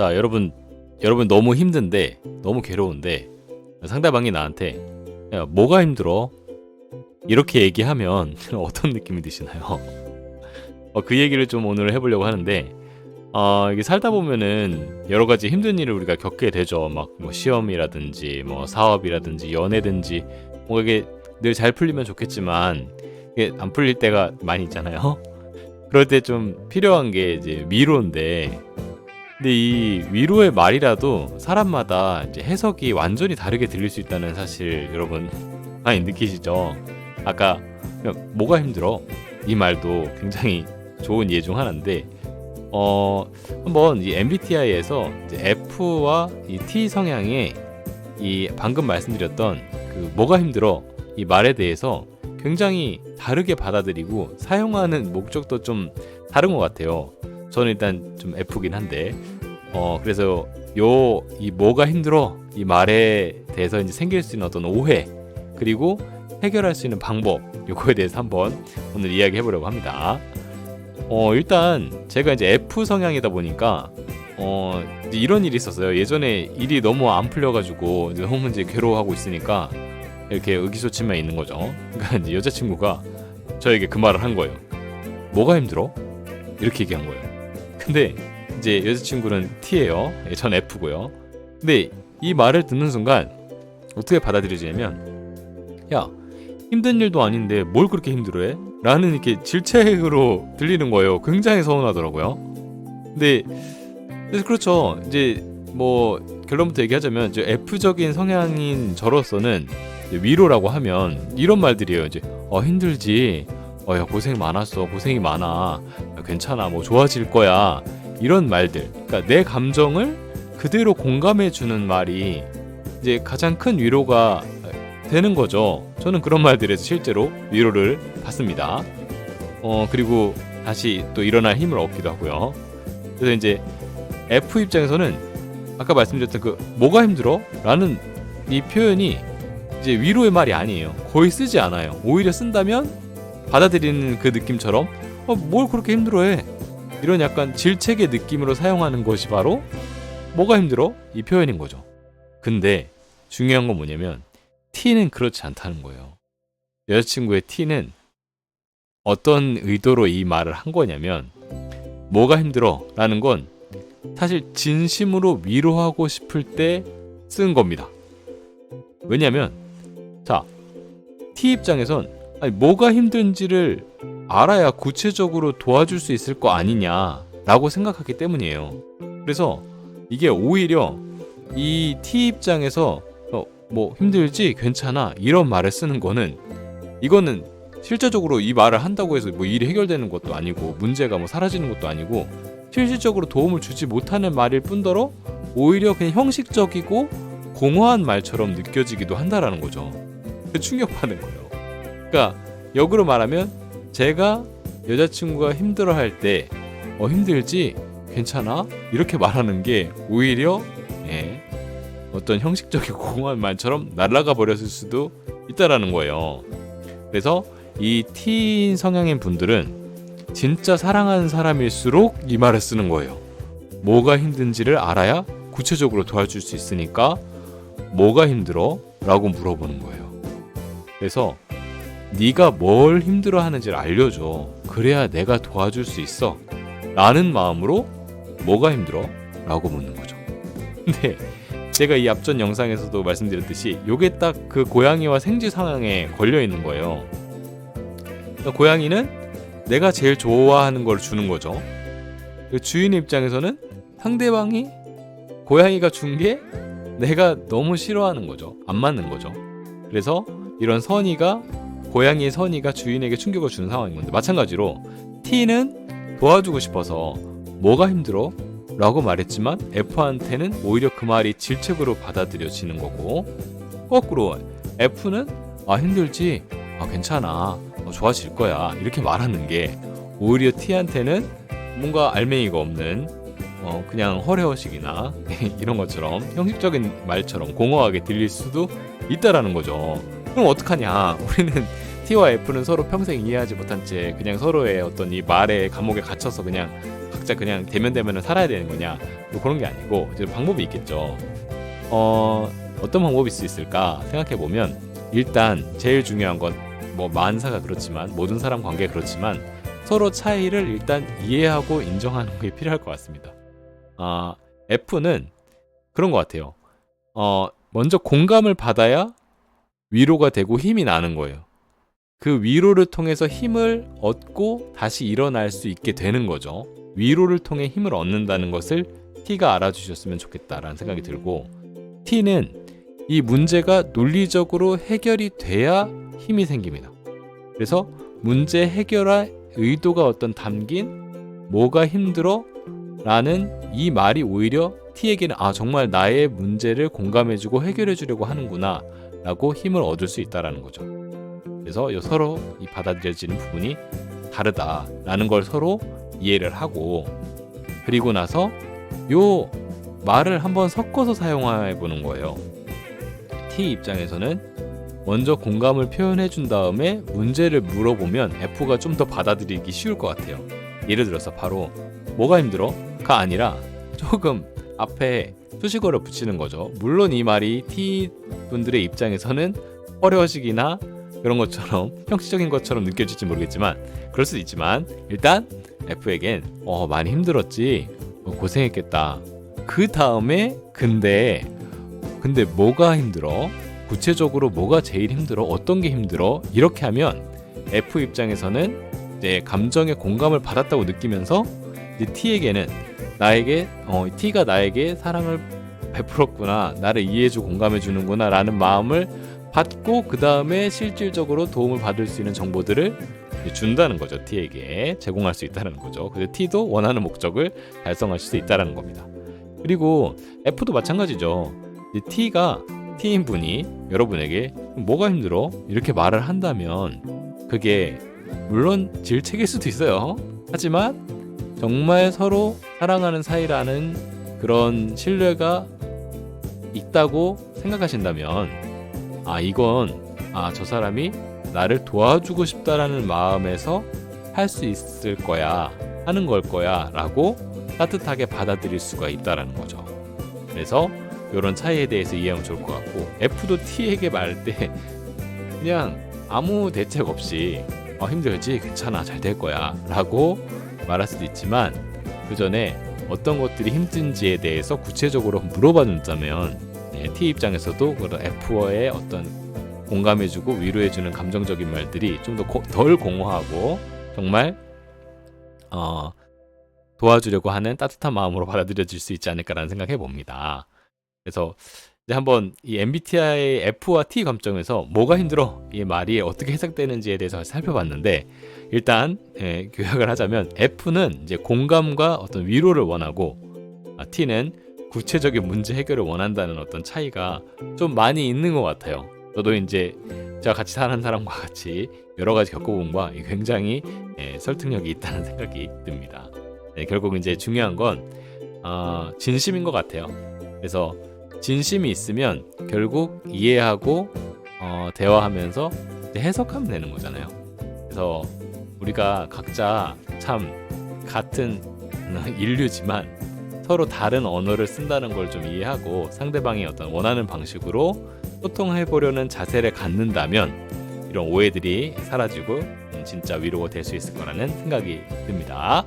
자, 여러분, 여러분 너무 힘든데, 너무 괴로운데, 상대방이 나한테, 야, 뭐가 힘들어? 이렇게 얘기하면 어떤 느낌이 드시나요? 어, 그 얘기를 좀 오늘 해보려고 하는데, 어, 이게 살다 보면은 여러 가지 힘든 일을 우리가 겪게 되죠. 막 뭐 시험이라든지, 뭐 사업이라든지, 연애든지, 뭐 이게 늘 잘 풀리면 좋겠지만, 이게 안 풀릴 때가 많이 있잖아요. 그럴 때 좀 필요한 게 이제 위로인데, 근데 이 위로의 말이라도 사람마다 이제 해석이 완전히 다르게 들릴 수 있다는 사실 여러분 많이 느끼시죠? 아까 뭐가 힘들어? 이 말도 굉장히 좋은 예중 하나인데 어 한번 이 MBTI에서 F와 이 T 성향의 이 방금 말씀드렸던 그 뭐가 힘들어 이 말에 대해서 굉장히 다르게 받아들이고 사용하는 목적도 좀 다른 것 같아요. 저는 일단 좀 F긴 한데 어 그래서 요 이 뭐가 힘들어 이 말에 대해서 이제 생길 수 있는 어떤 오해 그리고 해결할 수 있는 방법 요거에 대해서 한번 오늘 이야기해 보려고 합니다. 어 일단 제가 이제 F 성향이다 보니까 어 이런 일이 있었어요. 예전에 일이 너무 안 풀려가지고 이제 너무 이제 괴로워하고 있으니까 이렇게 의기소침해 있는 거죠. 그러니까 이제 여자친구가 저에게 그 말을 한 거예요. 뭐가 힘들어? 이렇게 얘기한 거예요. 근데 이제 여자친구는 T예요. 예, 전 F고요. 근데 이 말을 듣는 순간 어떻게 받아들여지냐면 야 힘든 일도 아닌데 뭘 그렇게 힘들어해? 라는 이렇게 질책으로 들리는 거예요. 굉장히 서운하더라고요. 근데 그래서 그렇죠. 이제 뭐 결론부터 얘기하자면 이제 F적인 성향인 저로서는 위로라고 하면 이런 말들이에요. 이제 어 힘들지. 어 야 고생 많았어. 고생이 많아. 야, 괜찮아. 뭐 좋아질 거야. 이런 말들. 그러니까 내 감정을 그대로 공감해 주는 말이 이제 가장 큰 위로가 되는 거죠. 저는 그런 말들에서 실제로 위로를 받습니다. 어 그리고 다시 또 일어날 힘을 얻기도 하고요. 그래서 이제 F 입장에서는 아까 말씀드렸던 그 뭐가 힘들어?라는 이 표현이 이제 위로의 말이 아니에요. 거의 쓰지 않아요. 오히려 쓴다면 받아들이는 그 느낌처럼 어, 뭘 그렇게 힘들어해? 이런 약간 질책의 느낌으로 사용하는 것이 바로 뭐가 힘들어? 이 표현인 거죠. 근데 중요한 건 뭐냐면 T는 그렇지 않다는 거예요. 여자친구의 T는 어떤 의도로 이 말을 한 거냐면 뭐가 힘들어? 라는 건 사실 진심으로 위로하고 싶을 때 쓴 겁니다. 왜냐면 자 T 입장에선 아니, 뭐가 힘든지를 알아야 구체적으로 도와줄 수 있을 거 아니냐라고 생각하기 때문이에요. 그래서 이게 오히려 이 T 입장에서 어, 뭐 힘들지 괜찮아 이런 말을 쓰는 거는 이거는 실제적으로 이 말을 한다고 해서 뭐 일이 해결되는 것도 아니고 문제가 뭐 사라지는 것도 아니고 실질적으로 도움을 주지 못하는 말일 뿐더러 오히려 그냥 형식적이고 공허한 말처럼 느껴지기도 한다라는 거죠. 그 충격받는 거예요. 그러니까 역으로 말하면 제가 여자친구가 힘들어할 때 어 힘들지 괜찮아 이렇게 말하는 게 오히려 예, 어떤 형식적이고 공허한 말처럼 날아가 버렸을 수도 있다라는 거예요. 그래서 이 T인 성향인 분들은 진짜 사랑하는 사람일수록 이 말을 쓰는 거예요. 뭐가 힘든지를 알아야 구체적으로 도와줄 수 있으니까 뭐가 힘들어? 라고 물어보는 거예요. 그래서 네가 뭘 힘들어 하는지를 알려줘. 그래야 내가 도와줄 수 있어. 라는 마음으로 뭐가 힘들어? 라고 묻는 거죠. 근데 제가 이 앞전 영상에서도 말씀드렸듯이 요게 딱 그 고양이와 생쥐 상황에 걸려 있는 거예요. 그러니까 고양이는 내가 제일 좋아하는 걸 주는 거죠. 그 주인 입장에서는 상대방이 고양이가 준 게 내가 너무 싫어하는 거죠. 안 맞는 거죠. 그래서 이런 선의가 고양이의 선의가 주인에게 충격을 주는 상황인 건데 마찬가지로 T는 도와주고 싶어서 뭐가 힘들어? 라고 말했지만 F한테는 오히려 그 말이 질책으로 받아들여지는 거고 거꾸로 F는 아 힘들지? 아 괜찮아 어, 좋아질 거야 이렇게 말하는 게 오히려 T한테는 뭔가 알맹이가 없는 어 그냥 허례허식이나 이런 것처럼 형식적인 말처럼 공허하게 들릴 수도 있다라는 거죠. 그럼 어떡하냐? 우리는 T와 F는 서로 평생 이해하지 못한 채 그냥 서로의 어떤 이 말의 감옥에 갇혀서 그냥 각자 그냥 대면 대면을 살아야 되는 거냐 뭐 그런 게 아니고 이제 방법이 있겠죠. 어 어떤 있을 수 있을까 생각해 보면 일단 제일 중요한 건 뭐 만사가 그렇지만 모든 사람 관계 그렇지만 서로 차이를 일단 이해하고 인정하는 게 필요할 것 같습니다. 아 F는 그런 것 같아요. 어 먼저 공감을 받아야 위로가 되고 힘이 나는 거예요. 그 위로를 통해서 힘을 얻고 다시 일어날 수 있게 되는 거죠. 위로를 통해 힘을 얻는다는 것을 T가 알아주셨으면 좋겠다라는 생각이 들고 T는 이 문제가 논리적으로 해결이 돼야 힘이 생깁니다. 그래서 문제 해결할 의도가 어떤 담긴 뭐가 힘들어? 라는 이 말이 오히려 T에게는 아 정말 나의 문제를 공감해주고 해결해주려고 하는구나 라고 힘을 얻을 수 있다라는 거죠. 그래서 요 서로 이 받아들여지는 부분이 다르다라는 걸 서로 이해를 하고 그리고 나서 요 말을 한번 섞어서 사용해 보는 거예요. T 입장에서는 먼저 공감을 표현해 준 다음에 문제를 물어보면 F가 좀 더 받아들이기 쉬울 것 같아요. 예를 들어서 바로 뭐가 힘들어?가 아니라 조금 앞에 수식어를 붙이는 거죠. 물론 이 말이 T 분들의 입장에서는 어려워지기나 그런 것처럼 형식적인 것처럼 느껴질지 모르겠지만 그럴 수도 있지만 일단 F에겐 어 많이 힘들었지. 어, 고생했겠다. 그 다음에 근데 근데 뭐가 힘들어? 구체적으로 뭐가 제일 힘들어? 어떤 게 힘들어? 이렇게 하면 F 입장에서는 이제 감정의 공감을 받았다고 느끼면서 이제 T에게는 나에게 어, T가 나에게 사랑을 베풀었구나 나를 이해해주고 공감해주는구나 라는 마음을 받고 그 다음에 실질적으로 도움을 받을 수 있는 정보들을 준다는 거죠 T에게 제공할 수 있다는 거죠. 그래서 T도 원하는 목적을 달성할 수 있다는 겁니다. 그리고 F도 마찬가지죠. T가 T인 분이 여러분에게 뭐가 힘들어 이렇게 말을 한다면 그게 물론 질책일 수도 있어요. 하지만 정말 서로 사랑하는 사이라는 그런 신뢰가 있다고 생각하신다면 아 이건 아 저 사람이 나를 도와주고 싶다라는 마음에서 할 수 있을 거야 하는 걸 거야 라고 따뜻하게 받아들일 수가 있다라는 거죠. 그래서 이런 차이에 대해서 이해하면 좋을 것 같고 F도 T에게 말할 때 그냥 아무 대책 없이 어, 힘들지? 괜찮아. 잘 될 거야 라고 말할 수도 있지만 그 전에 어떤 것들이 힘든지에 대해서 구체적으로 물어봐 준다면 네, T 입장에서도 그런 F의 어떤 공감해주고 위로해주는 감정적인 말들이 좀 더 덜 공허하고 정말 어, 도와주려고 하는 따뜻한 마음으로 받아들여질 수 있지 않을까라는 생각해 봅니다. 그래서 이제 한번 이 MBTI F와 T 감정에서 뭐가 힘들어 이 말이 어떻게 해석되는지에 대해서 살펴봤는데 일단 예, 교약을 하자면 F는 이제 공감과 어떤 위로를 원하고 아, T는 구체적인 문제 해결을 원한다는 어떤 차이가 좀 많이 있는 것 같아요. 저도 이제 제가 같이 사는 사람과 같이 여러 가지 겪어본 바 굉장히 예, 설득력이 있다는 생각이 듭니다. 네, 결국 이제 중요한 건 어, 진심인 것 같아요. 그래서 진심이 있으면 결국 이해하고 어, 대화하면서 해석하면 되는 거잖아요. 그래서 우리가 각자 참 같은 인류지만 서로 다른 언어를 쓴다는 걸 좀 이해하고 상대방이 어떤 원하는 방식으로 소통해 보려는 자세를 갖는다면 이런 오해들이 사라지고 음, 진짜 위로가 될 수 있을 거라는 생각이 듭니다.